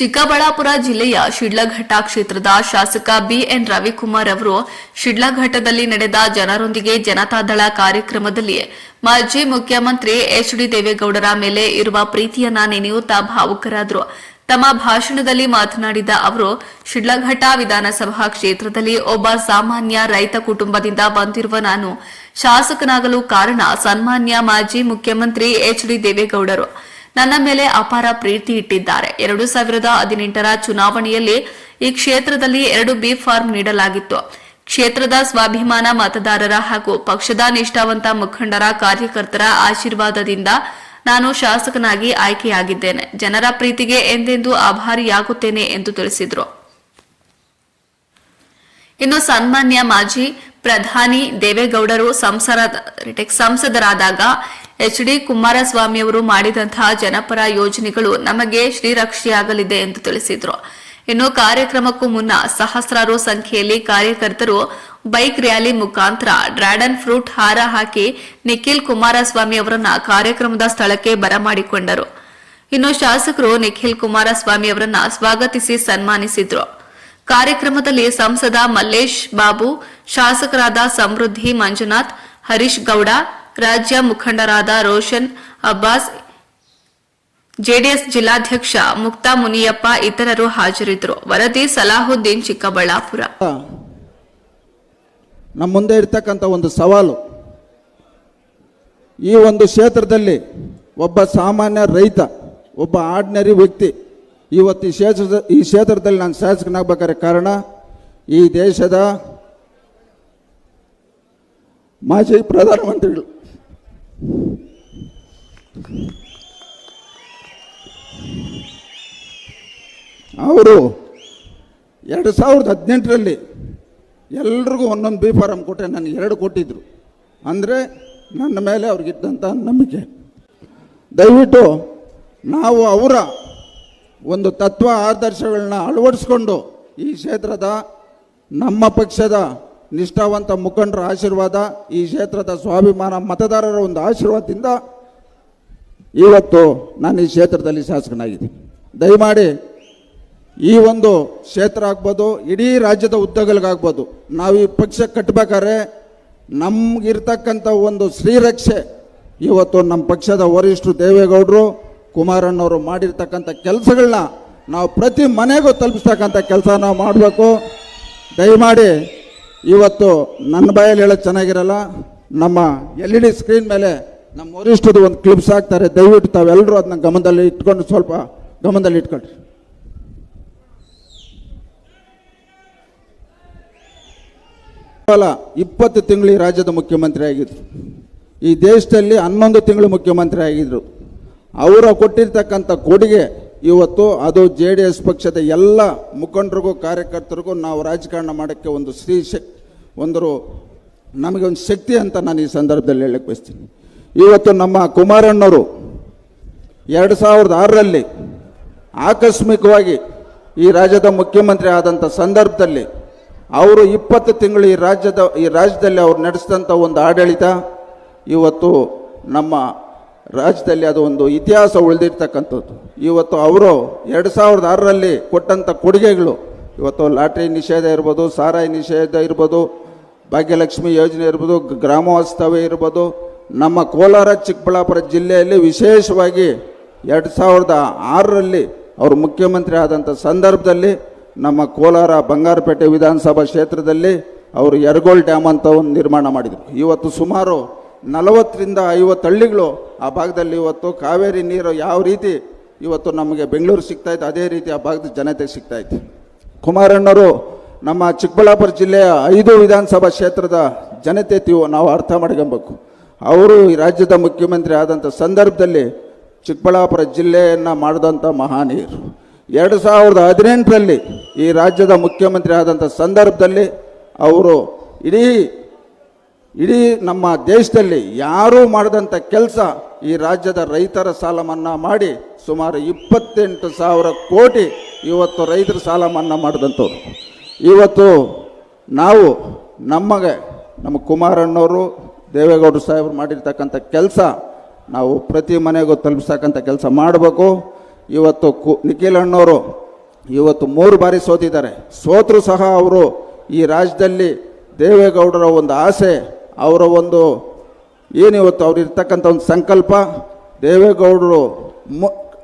ಚಿಕ್ಕಬಳ್ಳಾಪುರ ಜಿಲ್ಲೆಯ ಶಿಡ್ಲಘಟ್ಟ ಕ್ಷೇತ್ರದ ಶಾಸಕ ಬಿಎನ್ ರವಿಕುಮಾರ್ ಅವರು ಶಿಡ್ಲಘಟ್ಟದಲ್ಲಿ ನಡೆದ ಜನರೊಂದಿಗೆ ಜನತಾದಳ ಕಾರ್ಯಕ್ರಮದಲ್ಲಿ ಮಾಜಿ ಮುಖ್ಯಮಂತ್ರಿ ಎಚ್ ಡಿ ದೇವೇಗೌಡರ ಮೇಲೆ ಇರುವ ಪ್ರೀತಿಯನ್ನ ನೆನೆಯುತ್ತಾ ಭಾವುಕರಾದರು. ತಮ್ಮ ಭಾಷಣದಲ್ಲಿ ಮಾತನಾಡಿದ ಅವರು, ಶಿಡ್ಲಘಟ್ಟ ವಿಧಾನಸಭಾ ಕ್ಷೇತ್ರದಲ್ಲಿ ಒಬ್ಬ ಸಾಮಾನ್ಯ ರೈತ ಕುಟುಂಬದಿಂದ ಬಂದಿರುವ ನಾನು ಶಾಸಕನಾಗಲು ಕಾರಣ ಸನ್ಮಾನ್ಯ ಮಾಜಿ ಮುಖ್ಯಮಂತ್ರಿ ಎಚ್ ಡಿ ದೇವೇಗೌಡರು. ನನ್ನ ಮೇಲೆ ಅಪಾರ ಪ್ರೀತಿ ಇಟ್ಟಿದ್ದಾರೆ. ಎರಡು ಸಾವಿರದ ಹದಿನೆಂಟರ ಚುನಾವಣೆಯಲ್ಲಿ ಈ ಕ್ಷೇತ್ರದಲ್ಲಿ ಎರಡು ಬಿ ಫಾರ್ಮ್ ನೀಡಲಾಗಿತ್ತು. ಕ್ಷೇತ್ರದ ಸ್ವಾಭಿಮಾನ ಮತದಾರರ ಹಾಗೂ ಪಕ್ಷದ ನಿಷ್ಠಾವಂತ ಮುಖಂಡರ ಕಾರ್ಯಕರ್ತರ ಆಶೀರ್ವಾದದಿಂದ ನಾನು ಶಾಸಕನಾಗಿ ಆಯ್ಕೆಯಾಗಿದ್ದೇನೆ. ಜನರ ಪ್ರೀತಿಗೆ ಎಂದೆಂದೂ ಆಭಾರಿಯಾಗುತ್ತೇನೆ ಎಂದು ತಿಳಿಸಿದರು. ಇನ್ನು ಸನ್ಮಾನ್ಯ ಮಾಜಿ ಪ್ರಧಾನಿ ದೇವೇಗೌಡರು ಸಂಸದರಾದಾಗ ಎಚ್ ಡಿ ಕುಮಾರಸ್ವಾಮಿಯವರು ಮಾಡಿದಂತಹ ಜನಪರ ಯೋಜನೆಗಳು ನಮಗೆ ಶ್ರೀರಕ್ಷೆಯಾಗಲಿದೆ ಎಂದು ತಿಳಿಸಿದರು. ಇನ್ನು ಕಾರ್ಯಕ್ರಮಕ್ಕೂ ಮುನ್ನ ಸಹಸ್ರಾರು ಸಂಖ್ಯೆಯಲ್ಲಿ ಕಾರ್ಯಕರ್ತರು ಬೈಕ್ ರ್ಯಾಲಿ ಮುಖಾಂತರ ಡ್ರ್ಯಾಗನ್ ಫ್ರೂಟ್ ಹಾರ ಹಾಕಿ ನಿಖಿಲ್ ಕುಮಾರಸ್ವಾಮಿ ಅವರನ್ನ ಕಾರ್ಯಕ್ರಮದ ಸ್ಥಳಕ್ಕೆ ಬರಮಾಡಿಕೊಂಡರು. ಇನ್ನು ಶಾಸಕರು ನಿಖಿಲ್ ಕುಮಾರಸ್ವಾಮಿ ಅವರನ್ನ ಸ್ವಾಗತಿಸಿ ಸನ್ಮಾನಿಸಿದರು. ಕಾರ್ಯಕ್ರಮದಲ್ಲಿ ಸಂಸದ ಮಲ್ಲೇಶ್ ಬಾಬು, ಶಾಸಕರಾದ ಸಮೃದ್ಧಿ ಮಂಜುನಾಥ್, ಹರೀಶ್ ಗೌಡ ರಾಜ್ಯ ಮುಖಂಡರಾದ ರೋಷನ್ ಅಬ್ಬಾಸ್, ಜೆಡಿಎಸ್ ಜಿಲ್ಲಾಧ್ಯಕ್ಷ ಮುಕ್ತಾ ಮುನಿಯಪ್ಪ ಇತರರು ಹಾಜರಿದ್ದರು. ವರದಿ ಸಲಾಹುದ್ದೀನ್ ಚಿಕ್ಕಬಳ್ಳಾಪುರ. ನಮ್ಮ ಮುಂದೆ ಇರ್ತಕ್ಕಂಥ ಒಂದು ಸವಾಲು, ಈ ಒಂದು ಕ್ಷೇತ್ರದಲ್ಲಿ ಒಬ್ಬ ಸಾಮಾನ್ಯ ರೈತ, ಒಬ್ಬ ಆರ್ಡಿನರಿ ವ್ಯಕ್ತಿ, ಇವತ್ತು ಈ ಕ್ಷೇತ್ರದ, ಈ ಕ್ಷೇತ್ರದಲ್ಲಿ ನಾನು ಶಾಸಕನಾಗಬೇಕಾದ್ರೆ ಕಾರಣ, ಈ ದೇಶದ ಮಾಜಿ ಪ್ರಧಾನಮಂತ್ರಿಗಳು. ಅವರು ಎರಡು ಸಾವಿರದ ಹದಿನೆಂಟರಲ್ಲಿ ಎಲ್ರಿಗೂ ಒಂದೊಂದು ಬಿ ಫಾರಂ ಕೊಟ್ಟೆ ನನಗೆ ಎರಡು ಕೊಟ್ಟಿದ್ದರು ಅಂದರೆ ನನ್ನ ಮೇಲೆ ಅವ್ರಿಗಿದ್ದಂಥ ನಂಬಿಕೆ. ದಯವಿಟ್ಟು ನಾವು ಅವರ ಒಂದು ತತ್ವ ಆದರ್ಶಗಳನ್ನ ಅಳವಡಿಸ್ಕೊಂಡು ಈ ಕ್ಷೇತ್ರದ ನಮ್ಮ ಪಕ್ಷದ ನಿಷ್ಠಾವಂತ ಮುಖಂಡರ ಆಶೀರ್ವಾದ ಈ ಕ್ಷೇತ್ರದ ಸ್ವಾಭಿಮಾನ ಮತದಾರರ ಒಂದು ಆಶೀರ್ವಾದದಿಂದ ಇವತ್ತು ನಾನು ಈ ಕ್ಷೇತ್ರದಲ್ಲಿ ಶಾಸಕನಾಗಿದ್ದೀನಿ. ದಯಮಾಡಿ ಈ ಒಂದು ಕ್ಷೇತ್ರ ಆಗ್ಬೋದು, ಇಡೀ ರಾಜ್ಯದ ಉದ್ದಗಲಿಗಾಗ್ಬೋದು, ನಾವು ಈ ಪಕ್ಷ ಕಟ್ಟಬೇಕಾದ್ರೆ ನಮಗಿರ್ತಕ್ಕಂಥ ಒಂದು ಶ್ರೀರಕ್ಷೆ ಇವತ್ತು ನಮ್ಮ ಪಕ್ಷದ ವರಿಷ್ಠರು ದೇವೇಗೌಡರು, ಕುಮಾರಣ್ಣವರು ಮಾಡಿರ್ತಕ್ಕಂಥ ಕೆಲಸಗಳನ್ನ ನಾವು ಪ್ರತಿ ಮನೆಗೂ ತಲುಪಿಸ್ತಕ್ಕಂಥ ಕೆಲಸ ನಾವು ಮಾಡಬೇಕು. ದಯಮಾಡಿ ಇವತ್ತು ನನ್ನ ಬಾಯಲ್ಲಿ ಹೇಳೋದು ಚೆನ್ನಾಗಿರಲ್ಲ. ನಮ್ಮ ಎಲ್ ಇ ಡಿ ಸ್ಕ್ರೀನ್ ಮೇಲೆ ನಮ್ಮ ವರಿಷ್ಠದ ಒಂದು ಕ್ಲಿಪ್ಸ್ ಹಾಕ್ತಾರೆ. ದಯವಿಟ್ಟು ತಾವೆಲ್ಲರೂ ಅದನ್ನ ಗಮನದಲ್ಲಿ ಇಟ್ಕೊಂಡು ಸ್ವಲ್ಪ ಗಮನದಲ್ಲಿ ಇಟ್ಕೊಳ್ರಿ. ಕೇವಲ ಇಪ್ಪತ್ತು ತಿಂಗಳು ಈ ರಾಜ್ಯದ ಮುಖ್ಯಮಂತ್ರಿ ಆಗಿದ್ರು. ಈ ದೇಶದಲ್ಲಿ ಹನ್ನೊಂದು ತಿಂಗಳು ಮುಖ್ಯಮಂತ್ರಿ ಆಗಿದ್ರು. ಅವರು ಕೊಟ್ಟಿರ್ತಕ್ಕಂಥ ಕೊಡುಗೆ ಇವತ್ತು ಅದು ಜೆ ಡಿ ಎಸ್ ಪಕ್ಷದ ಎಲ್ಲ ಮುಖಂಡರಿಗೂ, ಕಾರ್ಯಕರ್ತರಿಗೂ ನಾವು ರಾಜಕಾರಣ ಮಾಡೋಕ್ಕೆ ಒಂದು ಸ್ತ್ರೀ ಶಕ್ ಒಂದು ನಮಗೆ ಒಂದು ಶಕ್ತಿ ಅಂತ ನಾನು ಈ ಸಂದರ್ಭದಲ್ಲಿ ಹೇಳಕ್ಕೆ ಬಯಸ್ತೀನಿ. ಇವತ್ತು ನಮ್ಮ ಕುಮಾರಣ್ಣವರು ಎರಡು ಸಾವಿರದ ಆರರಲ್ಲಿ ಆಕಸ್ಮಿಕವಾಗಿ ಈ ರಾಜ್ಯದ ಮುಖ್ಯಮಂತ್ರಿ ಆದಂಥ ಸಂದರ್ಭದಲ್ಲಿ ಅವರು ಇಪ್ಪತ್ತು ತಿಂಗಳು ಈ ರಾಜ್ಯದ, ಈ ರಾಜ್ಯದಲ್ಲಿ ಅವ್ರು ನಡೆಸಿದಂಥ ಒಂದು ಆಡಳಿತ ಇವತ್ತು ನಮ್ಮ ರಾಜ್ಯದಲ್ಲಿ ಅದು ಒಂದು ಇತಿಹಾಸ ಉಳಿದಿರ್ತಕ್ಕಂಥದ್ದು. ಇವತ್ತು ಅವರು ಎರಡು ಸಾವಿರದ ಆರರಲ್ಲಿ ಕೊಟ್ಟಂಥ ಕೊಡುಗೆಗಳು, ಇವತ್ತು ಲಾಟ್ರಿ ನಿಷೇಧ ಇರ್ಬೋದು, ಸಾರಾಯಿ ನಿಷೇಧ ಇರ್ಬೋದು, ಭಾಗ್ಯಲಕ್ಷ್ಮಿ ಯೋಜನೆ ಇರ್ಬೋದು ಗ್ರಾಮೋತ್ಸವ ಇರ್ಬೋದು, ನಮ್ಮ ಕೋಲಾರ, ಚಿಕ್ಕಬಳ್ಳಾಪುರ ಜಿಲ್ಲೆಯಲ್ಲಿ ವಿಶೇಷವಾಗಿ ಎರಡು ಸಾವಿರದ ಆರರಲ್ಲಿ ಅವರು ಮುಖ್ಯಮಂತ್ರಿ ಆದಂಥ ಸಂದರ್ಭದಲ್ಲಿ, ನಮ್ಮ ಕೋಲಾರ ಬಂಗಾರಪೇಟೆ ವಿಧಾನಸಭಾ ಕ್ಷೇತ್ರದಲ್ಲಿ ಅವರು ಯರಗೋಳ್ ಡ್ಯಾಮ್ ಅಂತ ಒಂದು ನಿರ್ಮಾಣ ಮಾಡಿದರು. ಇವತ್ತು ಸುಮಾರು ನಲವತ್ತರಿಂದ ಐವತ್ತು ಹಳ್ಳಿಗಳು ಆ ಭಾಗದಲ್ಲಿ ಇವತ್ತು ಕಾವೇರಿ ನೀರು ಯಾವ ರೀತಿ ಇವತ್ತು ನಮಗೆ ಬೆಂಗಳೂರು ಸಿಗ್ತಾ ಇತ್ತು ಅದೇ ರೀತಿ ಆ ಭಾಗದ ಜನತೆಗೆ ಸಿಗ್ತಾ ಇತ್ತು ಕುಮಾರಣ್ಣವರು ನಮ್ಮ ಚಿಕ್ಕಬಳ್ಳಾಪುರ ಜಿಲ್ಲೆಯ ಐದು ವಿಧಾನಸಭಾ ಕ್ಷೇತ್ರದ ಜನತೆ ತೀವ್ ನಾವು ಅರ್ಥ ಮಾಡ್ಕೊಬೇಕು. ಅವರು ಈ ರಾಜ್ಯದ ಮುಖ್ಯಮಂತ್ರಿ ಆದಂಥ ಸಂದರ್ಭದಲ್ಲಿ ಚಿಕ್ಕಬಳ್ಳಾಪುರ ಜಿಲ್ಲೆಯನ್ನು ಮಾಡಿದಂಥ ಮಹಾನೀಯರು. ಎರಡು ಸಾವಿರದ ಹದಿನೆಂಟರಲ್ಲಿ ಈ ರಾಜ್ಯದ ಮುಖ್ಯಮಂತ್ರಿ ಆದಂಥ ಸಂದರ್ಭದಲ್ಲಿ ಅವರು ಇಡೀ ಇಡೀ ನಮ್ಮ ದೇಶದಲ್ಲಿ ಯಾರೂ ಮಾಡದಂಥ ಕೆಲಸ ಈ ರಾಜ್ಯದ ರೈತರ ಸಾಲ ಮನ್ನಾ ಮಾಡಿ ಸುಮಾರು ಇಪ್ಪತ್ತೆಂಟು ಸಾವಿರ ಕೋಟಿ ಇವತ್ತು ರೈತರ ಸಾಲ ಮನ್ನಾ ಮಾಡಿದಂಥವ್ರು. ಇವತ್ತು ನಾವು ನಮಗೆ, ನಮ್ಮ ಕುಮಾರಣ್ಣವರು ದೇವೇಗೌಡರು ಸಾಹೇಬರು ಮಾಡಿರ್ತಕ್ಕಂಥ ಕೆಲಸ ನಾವು ಪ್ರತಿ ಮನೆಗೂ ತಲುಪಿಸ್ತಕ್ಕಂಥ ಕೆಲಸ ಮಾಡಬೇಕು. ಇವತ್ತು ಕು, ನಿಖಿಲ್ ಅಣ್ಣವರು ಇವತ್ತು ಮೂರು ಬಾರಿ ಸೋತಿದ್ದಾರೆ. ಸೋತರು ಸಹ ಅವರು ಈ ರಾಜ್ಯದಲ್ಲಿ ದೇವೇಗೌಡರ ಒಂದು ಆಸೆ ಅವರ ಒಂದು ಏನಿವತ್ತು ಅವ್ರು ಇರ್ತಕ್ಕಂಥ ಒಂದು ಸಂಕಲ್ಪ ದೇವೇಗೌಡರು